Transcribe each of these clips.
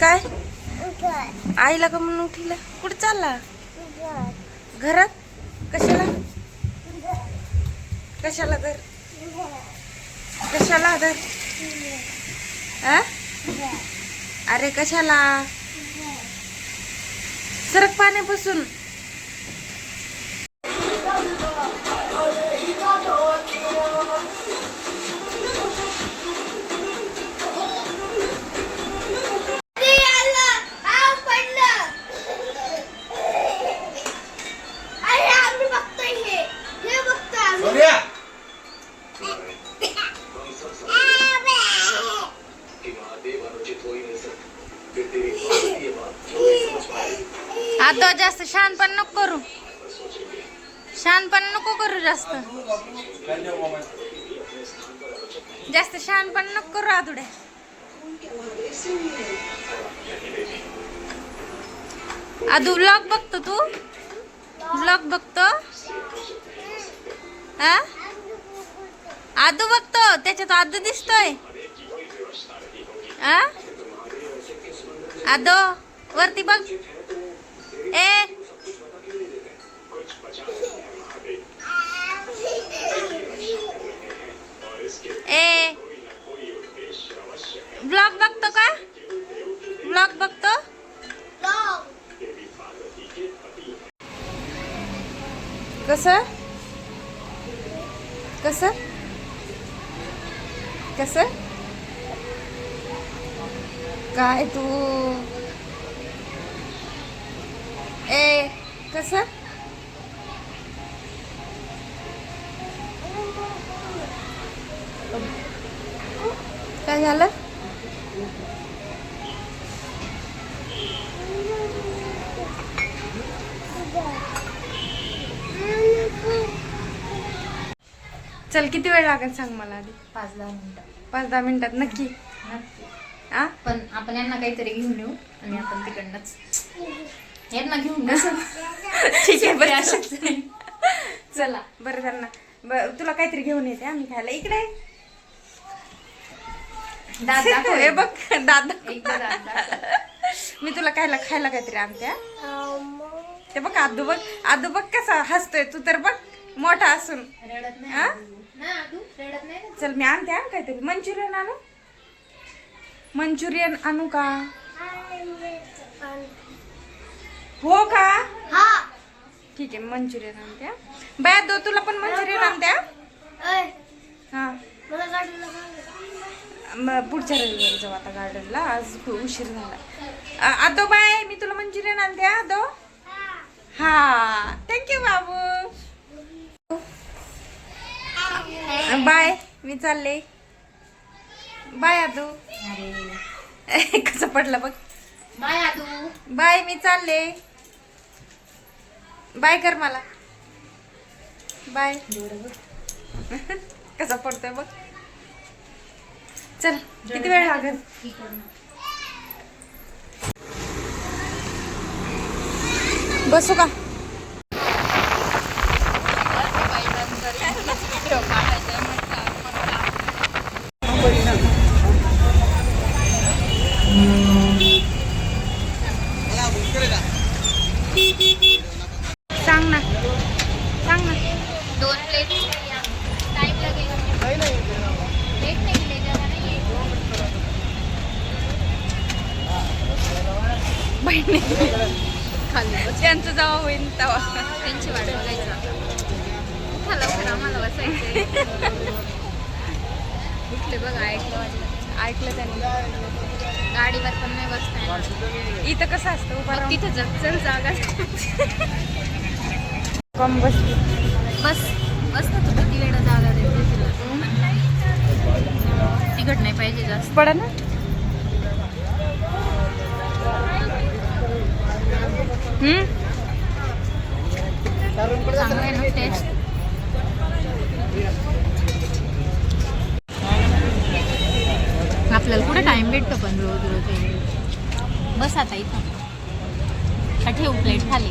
काय? आईला का म्हणून उठीला? कुठे चालला? घरात? कशाला? कशाला तर? कशाला आ? अरे कशाला? सरक पाण्यापासून. जास्त शान पण नको करू. शहाणपण नको करू जास्त. जास्त शहाणपण नको करू आतुड्या आधू ब्लॉग बघतो तू? ब्लॉग बघतो? हा? आदू बघतो त्याच्यात आदू दिसतोय. आदो वरती बघ. ए ए ब्लॉग बघतो का ब्लॉग बघतो कस कस कस काय तू ए कस? काय झालं? चल किती वेळ लागेल सांग मला आधी? पाच दहा मिनिटं. पाच दहा मिनिटात नक्की? नक्की. आ? पण आपण यांना काहीतरी घेऊन येऊ आणि आपण तिकडनंच यांना घेऊन जाऊ ठीक आहे बरं. चला. बरं त्यांना ब- तुला काहीतरी घेऊन येते आम्ही खायला. इकडे. दात दाखव. हे बघ दादा एकदा दात दाखव. मी तुला खायला खायला काहीतरी आणते हा. ते बघ आदू बघ. आदू बघ कसा हसतोय तू तर बघ. मोठा असून. रडत नाही हा? आदू. ना आदू? रडत नाही ना? चल मी आणते हा काहीतरी. मंचुरियन आणू? मंचुरियन आणू का? हो का? ठीक आहे मंचुरियन आणते हा. बाया दो तुला पण मंचुरियन आणते हा? मग पुढच्या रविवारी जाऊ आता गार्डनला. आज खूप उशीर झाला. आदो बाय मी तुला मंचुरियन आणते हा, आदो. हा. थँक्यू बाबू. बाय मी चालले. बाय आदू. कसं पडलं बघ. बाय आदू. बाय मी चालले. बाय कर मला. बाय. कसा पडतोय बघ. चल किती वेळ लागेल. बसू का? सांग ना. सांग ना. दोन प्लेट टाइम लगेगा प्लेट नहीं बहिणी. त्यांचं जेव्हा होईल तेव्हा. त्यांची वाट बघायचं उठा लवकर आम्हाला बसायचंय. उठले बघ ऐकलं ऐकलं त्यांनी. गाडीवर पण नाही बसता इथं कसं असतं? तिथं जा चल जागा. कम बसली बस बस ना तू किती वेळा जागा देते तुला. तिकट नाही पाहिजे जास्त. पडा ना. हम्म? चांगलं आहे ना टेस्ट आपल्याला कुठे टाइम भेटतो पण रोज रोज. बस आता इथं. ठेव प्लेट खाली.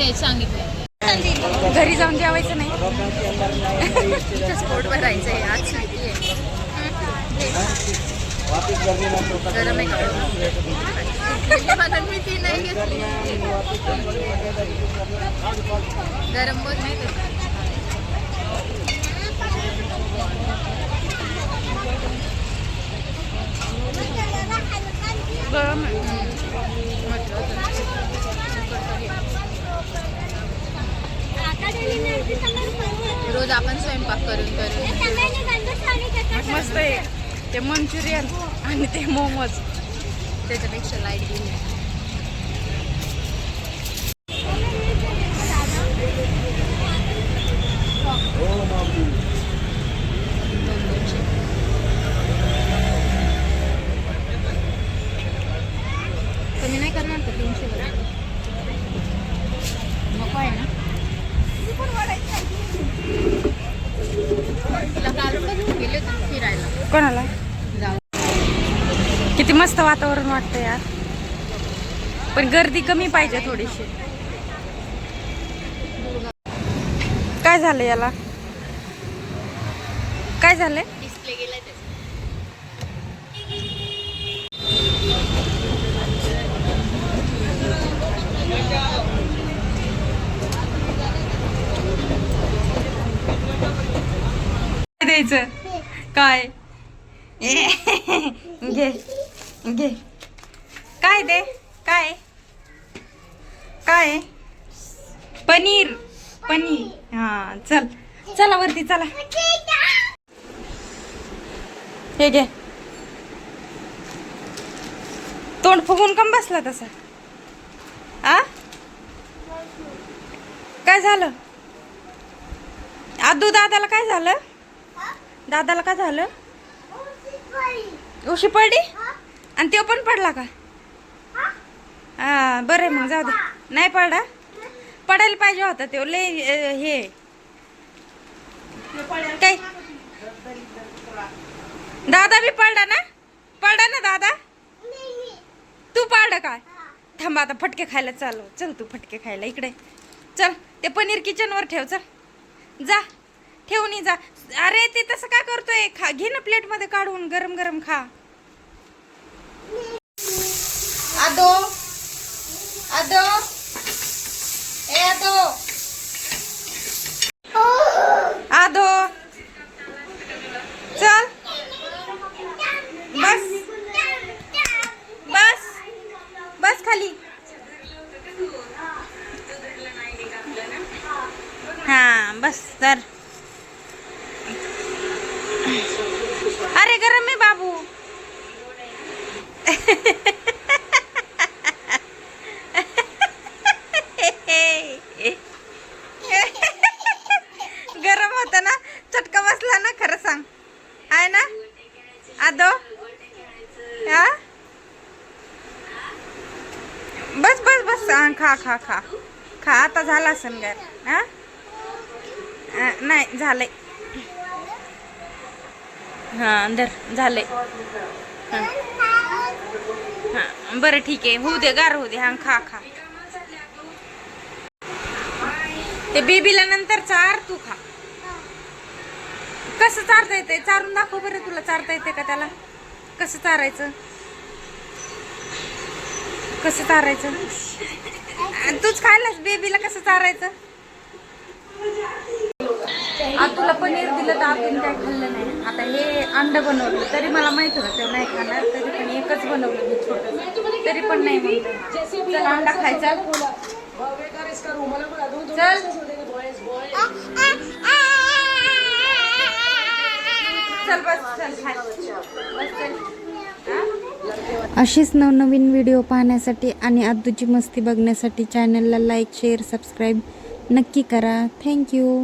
सांगितलं घरी जाऊन जेवायचं नाही स्पोर्ट भरायचं आहे आज सुट्टी आहे गरम आहे? म्हणून मी ती नाही घेतली गरम बोल नाही. गरम आहे. म्हटलं होतं. रोज आपण स्वयंपाक करून करून. मस्त आहे. ते मंचुरियन आणि ते मोमोज. त्याच्यापेक्षा लाइट गेली दोन दोनशे कमी नाही करणार का तीनशे नको आहे ना तिला काढून का घेऊन गेले होते फिरायला कोणाला? किती मस्त वातावरण वाटतं यार. पण गर्दी कमी पाहिजे थोडीशी. काय झालं याला? काय झालंय काय द्यायचं? काय? घे घे. काय दे? काय? काय? पनीर. पनीर. हा चल. चला वरती चला. हे घे. तोंड फुगून कम बसला तसा. आ? काय झालं? आदू दादाला काय झालं? दादाला काय झालं? उशी पडली आणि तो पण पडला का? हा. बरं मग जाऊ दे. नाही पडला? पडायला पाहिजे होता तो लय हे. काय? दादा बी पडला ना? पडला ना दादा? तू पाड काय थांब आता फटके खायला चालू. चल तू फटके खायला इकडे. चल ते पनीर किचनवर ठेव चल. जा. ठेवून जा. अरे ते तसं काय करतोय? खा घे ना प्लेटमध्ये काढून गरम गरम खा. आदो. आदो. ए आदो. आदो. चल. बस. बस. बस खाली. हा बस तर अरे गरम आहे बाबू. गरम होत ना चटका बसला ना खरं सांग. आहे ना? आदो? हा? बस बस बस खा खा खा. खा आता झाला असेल घर हा? नाही झालंय. हां अंदर. झालंय. हां. हां बरं ठीक आहे. होऊ दे गार होऊ दे. हां खा खा. ते बेबीला नंतर चार तू खा. कसं चारता येते चारून दाखव बरं तुला. चारता येते का त्याला? कसं चारायचं? कसं चारायचं? आणि तूच खायलास बेबीला कसं चारायचं? आता तुला पनीर दिलं तर आपण काय खाल्लं नाही. आता हे अंडं बनवलं तरी मला माहीत होतं ते नाही खाणार तरी पण एकच बनवलं मी छोटं. तरी पण नाही म्हणतो. चल अंडा खायचा. चल. बस चल खाय. बस चल. अशीच नवनवीन व्हिडिओ पाहण्यासाठी आणि आद्दूची मस्ती बघण्यासाठी चॅनलला लाईक शेअर सबस्क्राईब नक्की करा. थँक्यू